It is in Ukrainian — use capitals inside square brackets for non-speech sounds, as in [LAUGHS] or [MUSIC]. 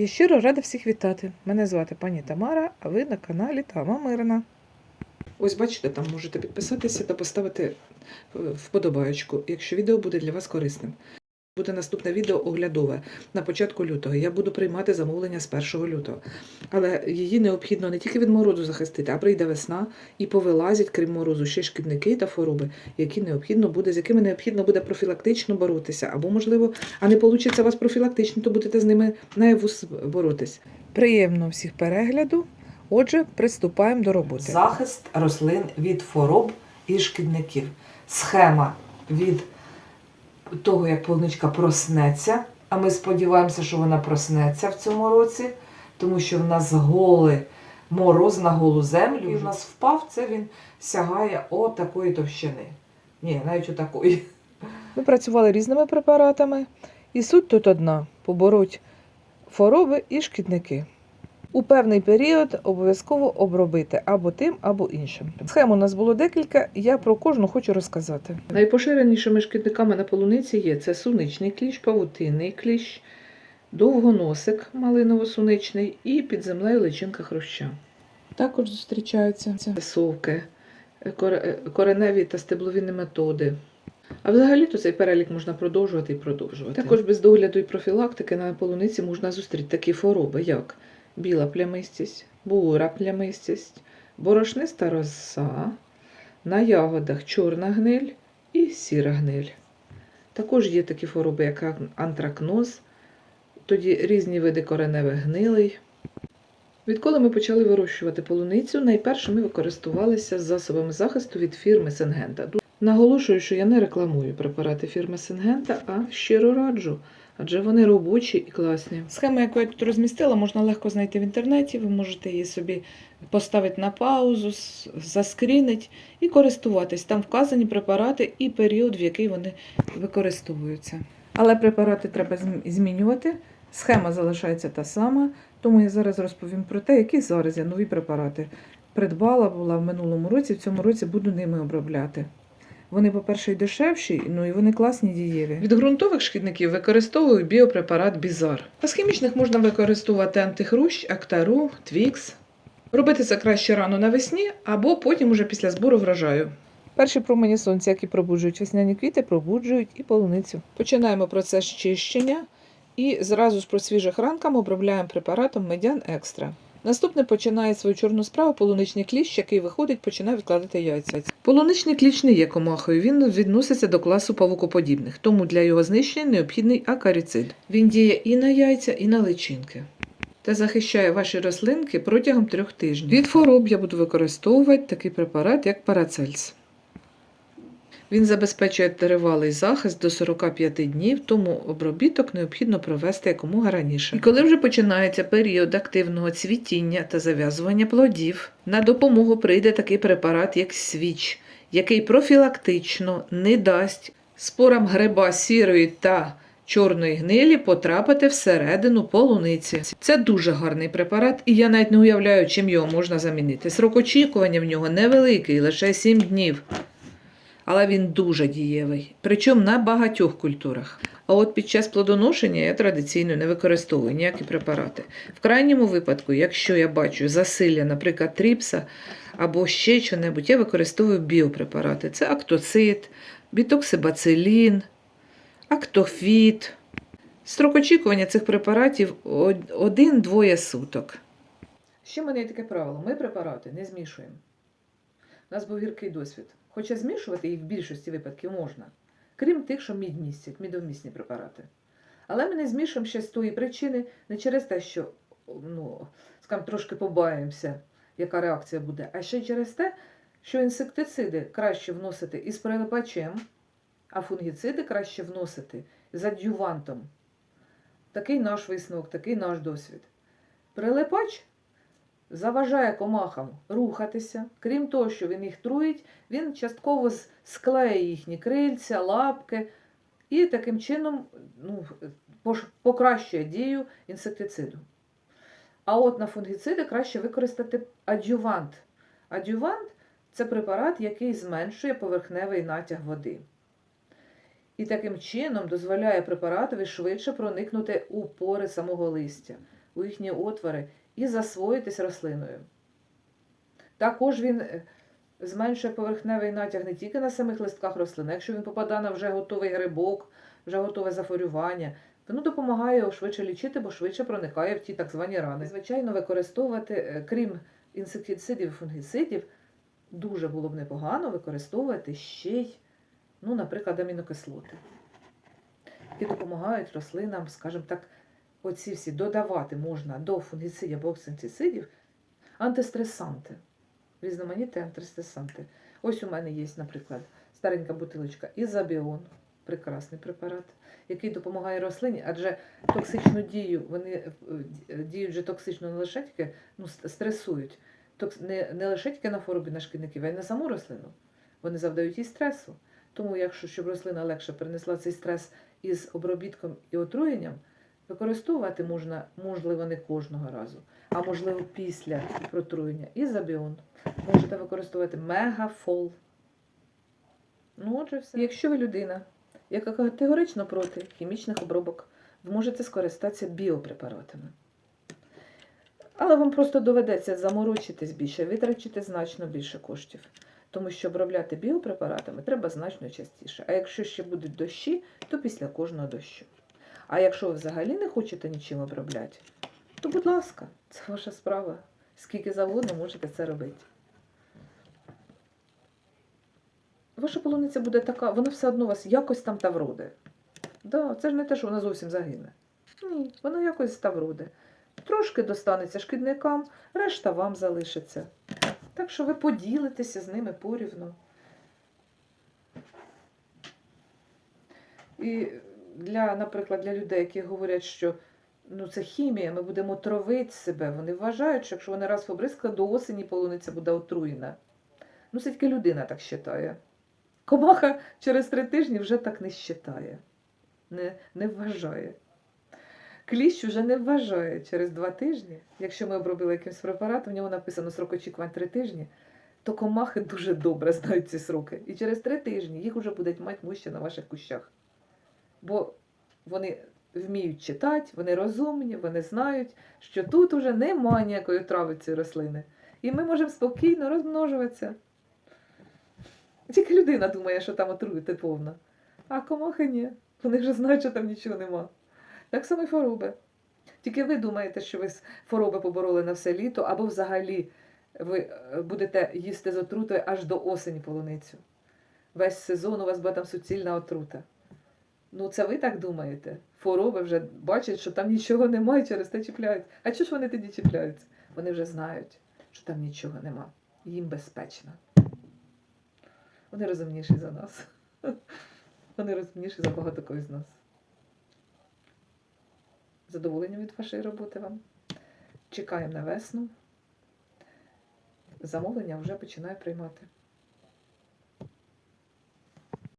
Я щиро рада всіх вітати. Мене звати пані Тамара, а ви на каналі Тама Мирна. Ось бачите, там можете підписатися та поставити вподобайку, якщо відео буде для вас корисним. Буде наступне відео оглядове на початку лютого. Я буду приймати замовлення з 1 лютого. Але її необхідно не тільки від морозу захистити, а прийде весна і повилазять, крім морозу, ще шкідники та хвороби, які необхідно буде, з якими необхідно буде профілактично боротися. Або, можливо, а не вийде у вас профілактично, то будете з ними наяву с- боротись. Приємно всіх перегляду. Отже, приступаємо до роботи. Захист рослин від хвороб і шкідників. Схема від того, як полуничка проснеться. А ми сподіваємося, що вона проснеться в цьому році, тому що в нас голий мороз на голу землю. І в нас впав, це він сягає отакої товщини. Ні, навіть отакої. Ми працювали різними препаратами, і суть тут одна: побороть хвороби і шкідники. У певний період обов'язково обробити або тим, або іншим. Схем у нас було декілька, я про кожну хочу розказати. Найпоширенішими шкідниками на полуниці є це суничний кліщ, павутинний кліщ, довгоносик малиново-суничний і під землею личинка хруща. Також зустрічаються совки, кореневі та стеблові нематоди. А взагалі-то цей перелік можна продовжувати і продовжувати. Також без догляду і профілактики на полуниці можна зустріти такі хвороби, як біла плямистість, бура плямистість, борошниста роса, на ягодах чорна гниль і сіра гниль. Також є такі хвороби, як антракноз, тоді різні види кореневих гнилей. Відколи ми почали вирощувати полуницю, найперше ми використовувалися засобами захисту від фірми Сенгента. Наголошую, що я не рекламую препарати фірми Сенгента, а щиро раджу, адже вони робочі і класні. Схему, яку я тут розмістила, можна легко знайти в інтернеті. Ви можете її собі поставити на паузу, заскрінити і користуватись. Там вказані препарати і період, в який вони використовуються. Але препарати треба змінювати. Схема залишається та сама, тому я зараз розповім про те, які зараз я нові препарати придбала була в минулому році, в цьому році буду ними обробляти. Вони, по-перше, і дешевші, ну і вони класні дієві. Від ґрунтових шкідників використовую біопрепарат Бізар. А з хімічних можна використовувати антихрущ, актару, твікс. Робити це краще рано навесні або потім уже після збору врожаю. Перші промені сонця, які пробуджують весняні квіти, пробуджують і полуницю. Починаємо процес чищення і зразу ж про свіжих ранкам обробляємо препаратом Медян Екстра. Наступне починає свою чорну справу полуничний кліщ, який виходить, починає відкладати яйця. Полуничний кліщ не є комахою, він відноситься до класу павукоподібних, тому для його знищення необхідний акаріцид. Він діє і на яйця, і на личинки. Та захищає ваші рослинки протягом трьох тижнів. Від хвороб я буду використовувати такий препарат, як парацельс. Він забезпечує тривалий захист до 45 днів, тому обробіток необхідно провести якомога раніше. І коли вже починається період активного цвітіння та зав'язування плодів, на допомогу прийде такий препарат, як свіч, який профілактично не дасть спорам гриба сірої та чорної гнилі потрапити всередину полуниці. Це дуже гарний препарат, і я навіть не уявляю, чим його можна замінити. Срок очікування в нього невеликий, лише 7 днів але він дуже дієвий, причому на багатьох культурах. А от під час плодоношення я традиційно не використовую ніякі препарати. В крайньому випадку, якщо я бачу засилля, наприклад, тріпса або ще що-небудь, я використовую біопрепарати. Це актоцит, бітоксибацилін, актофіт. Строк очікування цих препаратів од- один-двоє суток. Ще в мене є таке правило: ми препарати не змішуємо. У нас був гіркий досвід. Хоча змішувати їх в більшості випадків можна, крім тих, що мідь містять, мідомісні препарати. Але ми не змішуємо ще з тої причини, не через те, що ну, скажімо, трошки побаємося, яка реакція буде, а ще через те, що інсектициди краще вносити із прилипачем, а фунгіциди краще вносити з адювантом. Такий наш висновок, такий наш досвід. Прилипач заважає комахам рухатися. Крім того, що він їх труїть, він частково склеє їхні крильця, лапки і таким чином ну, покращує дію інсектициду. А от на фунгіциди краще використати адювант. Адювант це препарат, який зменшує поверхневий натяг води. І таким чином дозволяє препаратові швидше проникнути у пори самого листя. у їхні отвори і засвоїтись рослиною. Також він е, зменшує поверхневий натяг не тільки на самих листках рослини, якщо він попадає на вже готовий грибок, вже готове захворювання, воно допомагає його швидше лічити, бо швидше проникає в ті так звані рани. Звичайно, використовувати, е, крім інсектицидів і фунгіцидів, дуже було б непогано використовувати ще й, ну, наприклад, амінокислоти, які допомагають рослинам, скажімо так, оці всі додавати можна до фунгіцидів або інсектицидів антистресанти, різноманітні антистресанти. Ось у мене є, наприклад, старенька бутилочка Ізабіон, прекрасний препарат, який допомагає рослині, адже токсичну дію, вони е, діють вже токсично не лише тільки ну, стресують, не, не лише тільки на хвороби на шкідників, а й на саму рослину. Вони завдають їй стресу. Тому, якщо щоб рослина легше перенесла цей стрес із обробітком і отруєнням, використовувати можна, можливо, не кожного разу, а можливо після протруєння ізобіон. Можете використовувати мегафол. Ну, отже, все. Якщо ви людина, яка категорично проти хімічних обробок, ви можете скористатися біопрепаратами. Але вам просто доведеться заморочитись більше, витрачити значно більше коштів. Тому що обробляти біопрепаратами треба значно частіше. А якщо ще будуть дощі, то після кожного дощу. А якщо ви взагалі не хочете нічим обробляти, то будь ласка, це ваша справа. Скільки завгодно можете це робити. Ваша полуниця буде така, вона все одно у вас якось там та вроде. Да, це ж не те, що вона зовсім загине. Ні, вона якось та вроде. Трошки достанеться шкідникам, решта вам залишиться. Так що ви поділитеся з ними порівну. І для, наприклад, для людей, які говорять, що ну, це хімія, ми будемо травити себе. Вони вважають, що якщо вони раз побризкали, до осені полуниця буде отруєна. Ну, це тільки людина так вважає. Комаха через три тижні вже так не вважає, не, не вважає. Кліщ вже не вважає через два тижні. Якщо ми обробили якимсь препаратом, в ньому написано срок очікувань три тижні, то комахи дуже добре знають ці сроки. І через три тижні їх вже будуть мати мущі на ваших кущах. Бо вони вміють читати, вони розумні, вони знають, що тут уже немає ніякої трави цієї рослини. І ми можемо спокійно розмножуватися. Тільки людина думає, що там отруєте повно. А комахи ні. Вони вже знають, що там нічого нема. Так само і хвороби. Тільки ви думаєте, що ви хвороби побороли на все літо, або взагалі ви е, будете їсти з отрутою аж до осені полуницю. Весь сезон у вас буде там суцільна отрута. Ну, це ви так думаєте? Хвороби вже бачать, що там нічого немає, через те чіпляють. А чого ж вони тоді чіпляються? Вони вже знають, що там нічого нема. Їм безпечно. Вони розумніші за нас. [LAUGHS] Вони розумніші за багато когось з нас. Задоволення від вашої роботи вам. Чекаємо на весну. Замовлення вже починаю приймати.